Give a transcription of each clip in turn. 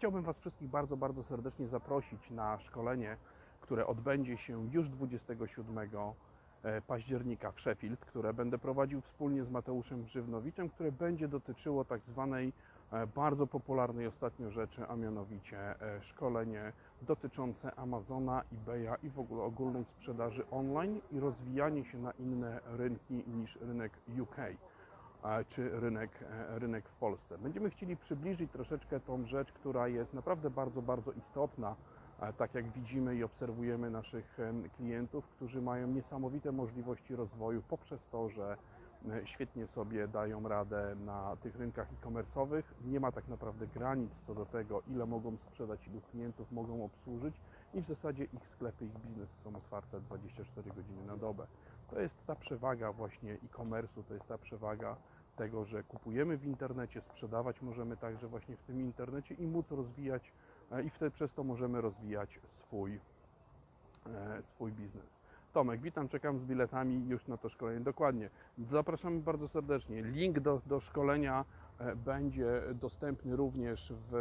Chciałbym Was wszystkich bardzo, bardzo serdecznie zaprosić na szkolenie, które odbędzie się już 27 e, października w Sheffield, które będę prowadził wspólnie z Mateuszem Grzywnowiczem, które będzie dotyczyło tak zwanej e, bardzo popularnej ostatnio rzeczy, a mianowicie e, szkolenie dotyczące Amazona, eBaya i w ogóle ogólnej sprzedaży online i rozwijanie się na inne rynki niż rynek UK czy rynek, e, rynek w Polsce. Będziemy chcieli przybliżyć troszeczkę tą rzecz, która jest naprawdę bardzo, bardzo istotna, a, tak jak widzimy i obserwujemy naszych klientów, którzy mają niesamowite możliwości rozwoju poprzez to, że e, świetnie sobie dają radę na tych rynkach e-commerce'owych. Nie ma tak naprawdę granic co do tego, ile mogą sprzedać, ilu klientów mogą obsłużyć i w zasadzie ich sklepy, ich biznesy są otwarte 24 godziny na dobę. To jest ta przewaga właśnie e-commerce'u, to jest ta przewaga tego, że kupujemy w internecie, sprzedawać możemy także właśnie w tym internecie i móc rozwijać e, i wtedy przez to możemy rozwijać swój, e, swój biznes. Tomek, witam, czekam z biletami już na to szkolenie. Dokładnie. Zapraszamy bardzo serdecznie. Link do, do szkolenia e, będzie dostępny również w,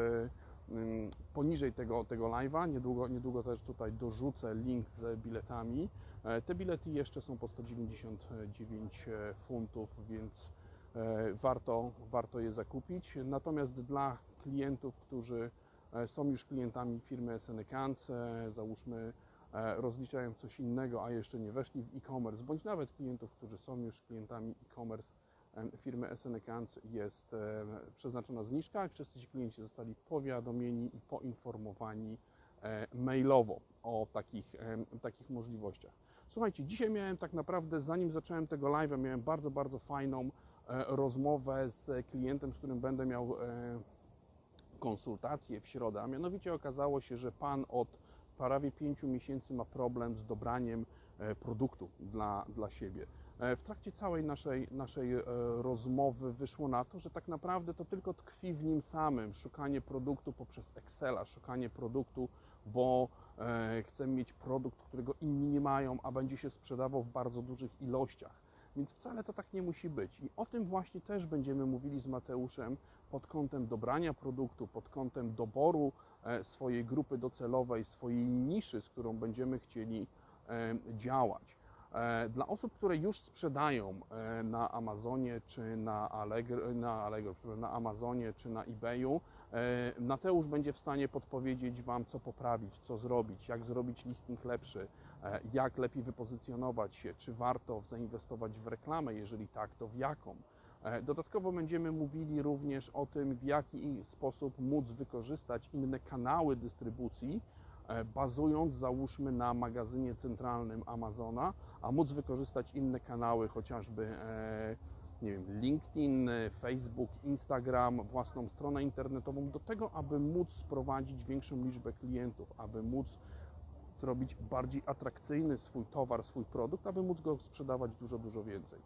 mm, poniżej tego, tego live'a. Niedługo, niedługo też tutaj dorzucę link z biletami. E, Te bilety jeszcze są po 199 e, funtów, więc e, warto, warto je zakupić. Natomiast dla klientów, którzy są już klientami firmy SNCANS, e, załóżmy rozliczają coś innego, a jeszcze nie weszli w e-commerce, bądź nawet klientów, którzy są już klientami e-commerce firmy SNCANS jest przeznaczona zniżka i wszyscy ci klienci zostali powiadomieni i poinformowani mailowo o takich, takich możliwościach. Słuchajcie, dzisiaj miałem tak naprawdę, zanim zacząłem tego live'a, miałem bardzo, bardzo fajną e, rozmowę z klientem, z którym będę miał e, konsultację w środę, a mianowicie okazało się, że pan od prawie pięciu miesięcy ma problem z dobraniem e, produktu dla, dla siebie. W trakcie całej naszej, naszej rozmowy wyszło na to, że tak naprawdę to tylko tkwi w nim samym szukanie produktu poprzez Excela, szukanie produktu, bo e, chce mieć produkt, którego inni nie mają, a będzie się sprzedawał w bardzo dużych ilościach. Więc wcale to tak nie musi być. I o tym właśnie też będziemy mówili z Mateuszem pod kątem dobrania produktu, pod kątem doboru e, swojej grupy docelowej, swojej niszy, z którą będziemy chcieli e, działać. Dla osób, które już sprzedają na Amazonie czy na Allegro, na, Allegro, na Amazonie czy na eBayu, Mateusz będzie w stanie podpowiedzieć Wam, co poprawić, co zrobić, jak zrobić listing lepszy, e, jak lepiej wypozycjonować się, czy warto zainwestować w reklamę, jeżeli tak, to w jaką. E, Dodatkowo będziemy mówili również o tym, w jaki sposób móc wykorzystać inne kanały dystrybucji, e, bazując załóżmy na magazynie centralnym Amazona, a móc wykorzystać inne kanały, chociażby e, nie wiem, LinkedIn, Facebook, Instagram, własną stronę internetową, do tego, aby móc sprowadzić większą liczbę klientów, aby móc zrobić bardziej atrakcyjny swój towar, swój produkt, aby móc go sprzedawać dużo, dużo więcej.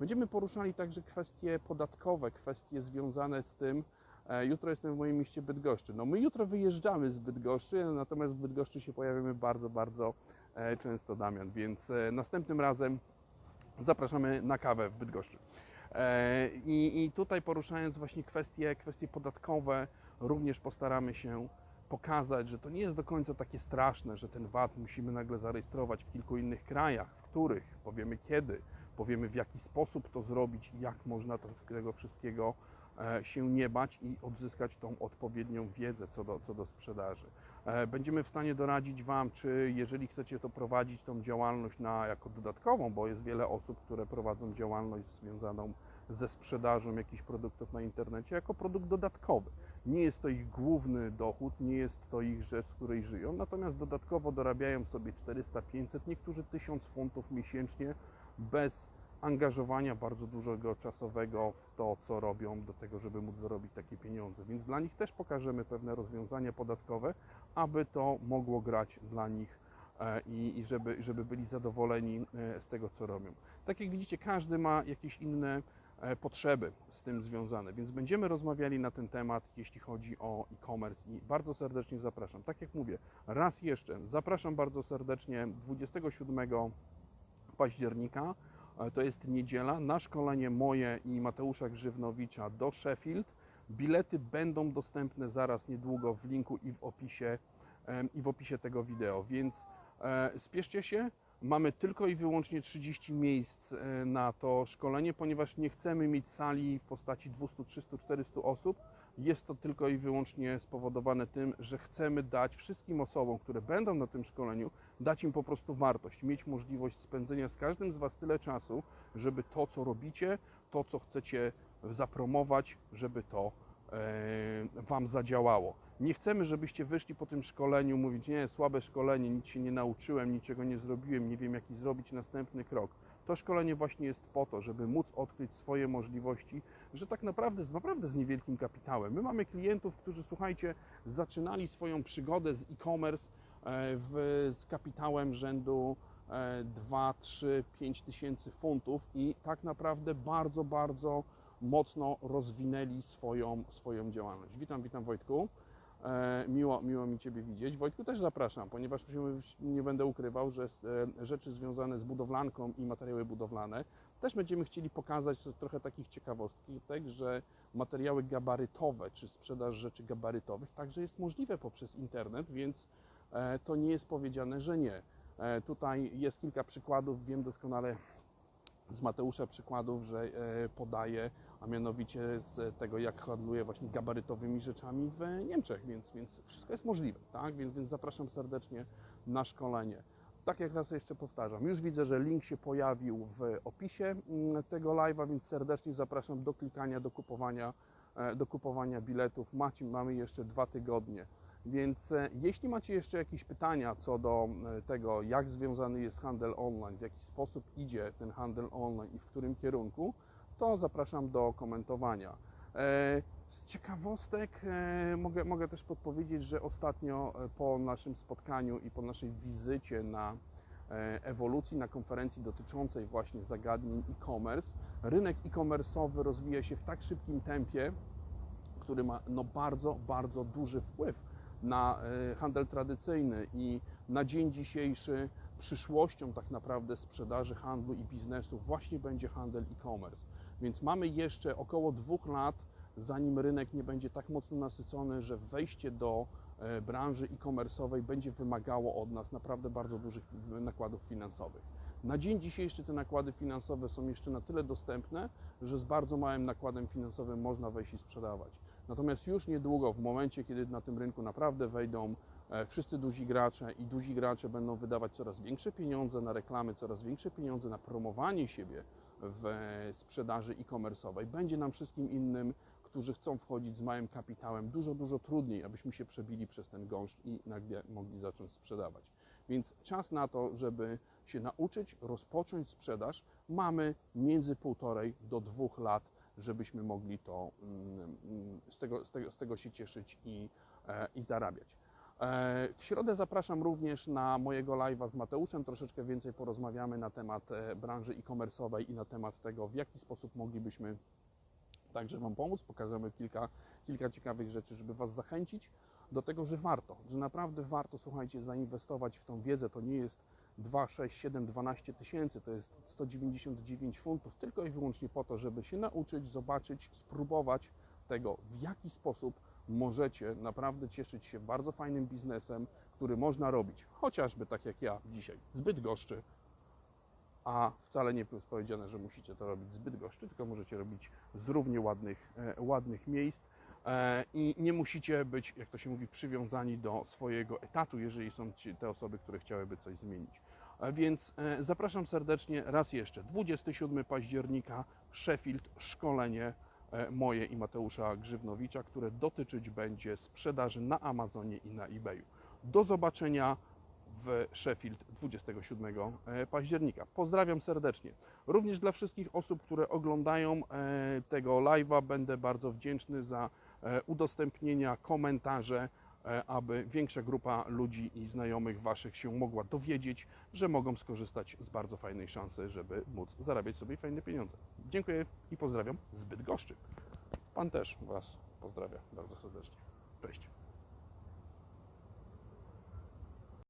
Będziemy poruszali także kwestie podatkowe, kwestie związane z tym, e, jutro jestem w moim mieście Bydgoszczy. No my jutro wyjeżdżamy z Bydgoszczy, natomiast w Bydgoszczy się pojawiamy bardzo, bardzo e, często, Damian, więc e, następnym razem zapraszamy na kawę w Bydgoszczy. E, I, I tutaj poruszając właśnie kwestie, kwestie podatkowe, również postaramy się pokazać, że to nie jest do końca takie straszne, że ten VAT musimy nagle zarejestrować w kilku innych krajach, w których powiemy kiedy, powiemy w jaki sposób to zrobić jak można tego wszystkiego e, się nie bać i odzyskać tą odpowiednią wiedzę co do, co do sprzedaży. E, Będziemy w stanie doradzić Wam, czy jeżeli chcecie to prowadzić tą działalność na, jako dodatkową, bo jest wiele osób, które prowadzą działalność związaną ze sprzedażą jakichś produktów na internecie jako produkt dodatkowy. Nie jest to ich główny dochód, nie jest to ich rzecz, z której żyją, natomiast dodatkowo dorabiają sobie 400-500, niektórzy 1000 funtów miesięcznie bez angażowania bardzo dużego czasowego w to, co robią, do tego, żeby móc zarobić takie pieniądze. Więc dla nich też pokażemy pewne rozwiązania podatkowe, aby to mogło grać dla nich e, i, żeby, żeby byli zadowoleni e, z tego, co robią. Tak jak widzicie, każdy ma jakieś inne e, potrzeby z tym związane, więc będziemy rozmawiali na ten temat, jeśli chodzi o e-commerce i bardzo serdecznie zapraszam. Tak jak mówię, raz jeszcze zapraszam bardzo serdecznie 27 października, to jest niedziela, na szkolenie moje i Mateusza Grzywnowicza do Sheffield. Bilety będą dostępne zaraz niedługo w linku i w opisie, i w opisie tego wideo, więc e, spieszcie się. Mamy tylko i wyłącznie 30 miejsc e, na to szkolenie, ponieważ nie chcemy mieć sali w postaci 200, 300, 400 osób. Jest to tylko i wyłącznie spowodowane tym, że chcemy dać wszystkim osobom, które będą na tym szkoleniu, dać im po prostu wartość, mieć możliwość spędzenia z każdym z Was tyle czasu, żeby to, co robicie, to, co chcecie zapromować, żeby to e, Wam zadziałało. Nie chcemy, żebyście wyszli po tym szkoleniu, mówić, nie, słabe szkolenie, nic się nie nauczyłem, niczego nie zrobiłem, nie wiem, jaki zrobić następny krok. To szkolenie właśnie jest po to, żeby móc odkryć swoje możliwości, że tak naprawdę, naprawdę z niewielkim kapitałem. My mamy klientów, którzy, słuchajcie, zaczynali swoją przygodę z e-commerce e, z kapitałem rzędu e, 2, 3, 5 tysięcy funtów i tak naprawdę bardzo, bardzo mocno rozwinęli swoją, swoją działalność. Witam, witam Wojtku. E, miło, miło mi Ciebie widzieć. Wojtku też zapraszam, ponieważ nie będę ukrywał, że e, rzeczy związane z budowlanką i materiały budowlane też będziemy chcieli pokazać trochę takich ciekawostek, że materiały gabarytowe czy sprzedaż rzeczy gabarytowych także jest możliwe poprzez internet, więc e, to nie jest powiedziane, że nie. Tutaj jest kilka przykładów, wiem doskonale z Mateusza przykładów, że podaje, a mianowicie z tego, jak handluje właśnie gabarytowymi rzeczami w Niemczech, więc, więc wszystko jest możliwe, tak? Więc, więc zapraszam serdecznie na szkolenie. Tak jak raz jeszcze powtarzam, już widzę, że link się pojawił w opisie mm, tego live'a, więc serdecznie zapraszam do klikania, do kupowania, e, do kupowania biletów. Macie, mamy jeszcze dwa tygodnie. Więc e, jeśli macie jeszcze jakieś pytania co do tego, jak związany jest handel online, w jaki sposób idzie ten handel online i w którym kierunku, to zapraszam do komentowania. E, Z ciekawostek e, mogę, mogę też podpowiedzieć, że ostatnio e, po naszym spotkaniu i po naszej wizycie na ewolucji, na konferencji dotyczącej właśnie zagadnień e-commerce, rynek e-commerce'owy rozwija się w tak szybkim tempie, który ma no bardzo, bardzo duży wpływ na handel tradycyjny i na dzień dzisiejszy przyszłością tak naprawdę sprzedaży, handlu i biznesu właśnie będzie handel e-commerce. Więc mamy jeszcze około dwóch lat, zanim rynek nie będzie tak mocno nasycony, że wejście do e, branży e-commerce'owej będzie wymagało od nas naprawdę bardzo dużych nakładów finansowych. Na dzień dzisiejszy te nakłady finansowe są jeszcze na tyle dostępne, że z bardzo małym nakładem finansowym można wejść i sprzedawać. Natomiast już niedługo, w momencie, kiedy na tym rynku naprawdę wejdą e, wszyscy duzi gracze i duzi gracze będą wydawać coraz większe pieniądze na reklamy, coraz większe pieniądze na promowanie siebie w sprzedaży e-commerce'owej, będzie nam wszystkim innym, którzy chcą wchodzić z małym kapitałem, dużo, dużo trudniej, abyśmy się przebili przez ten gąszcz i nagle mogli zacząć sprzedawać. Więc czas na to, żeby się nauczyć, rozpocząć sprzedaż, mamy między półtorej do dwóch lat, żebyśmy mogli to mm, mm, z tego, z tego, z tego się cieszyć i, e, i zarabiać. E, W środę zapraszam również na mojego live'a z Mateuszem. Troszeczkę więcej porozmawiamy na temat e, branży e-commerce'owej i na temat tego, w jaki sposób moglibyśmy także Wam pomóc. Pokażemy kilka, kilka ciekawych rzeczy, żeby Was zachęcić do tego, że warto, że naprawdę warto, słuchajcie, zainwestować w tą wiedzę. To nie jest 2, 6, 7, 12 tysięcy, to jest 199 funtów, tylko i wyłącznie po to, żeby się nauczyć, zobaczyć, spróbować tego, w jaki sposób możecie naprawdę cieszyć się bardzo fajnym biznesem, który można robić, chociażby tak jak ja dzisiaj, zbyt goszczy, a wcale nie jest powiedziane, że musicie to robić zbyt goszczy, tylko możecie robić z równie ładnych, e, ładnych miejsc e, i nie musicie być, jak to się mówi, przywiązani do swojego etatu, jeżeli są te osoby, które chciałyby coś zmienić. E, Więc zapraszam serdecznie raz jeszcze. 27 października Sheffield, szkolenie moje i Mateusza Grzywnowicza, które dotyczyć będzie sprzedaży na Amazonie i na eBayu. Do zobaczenia w Sheffield 27 października. Pozdrawiam serdecznie. Również dla wszystkich osób, które oglądają e, tego live'a będę bardzo wdzięczny za e, udostępnienia, komentarze, e, aby większa grupa ludzi i znajomych Waszych się mogła dowiedzieć, że mogą skorzystać z bardzo fajnej szansy, żeby móc zarabiać sobie fajne pieniądze. Dziękuję i pozdrawiam z Bydgoszczy. Pan też Was pozdrawia bardzo serdecznie. Cześć.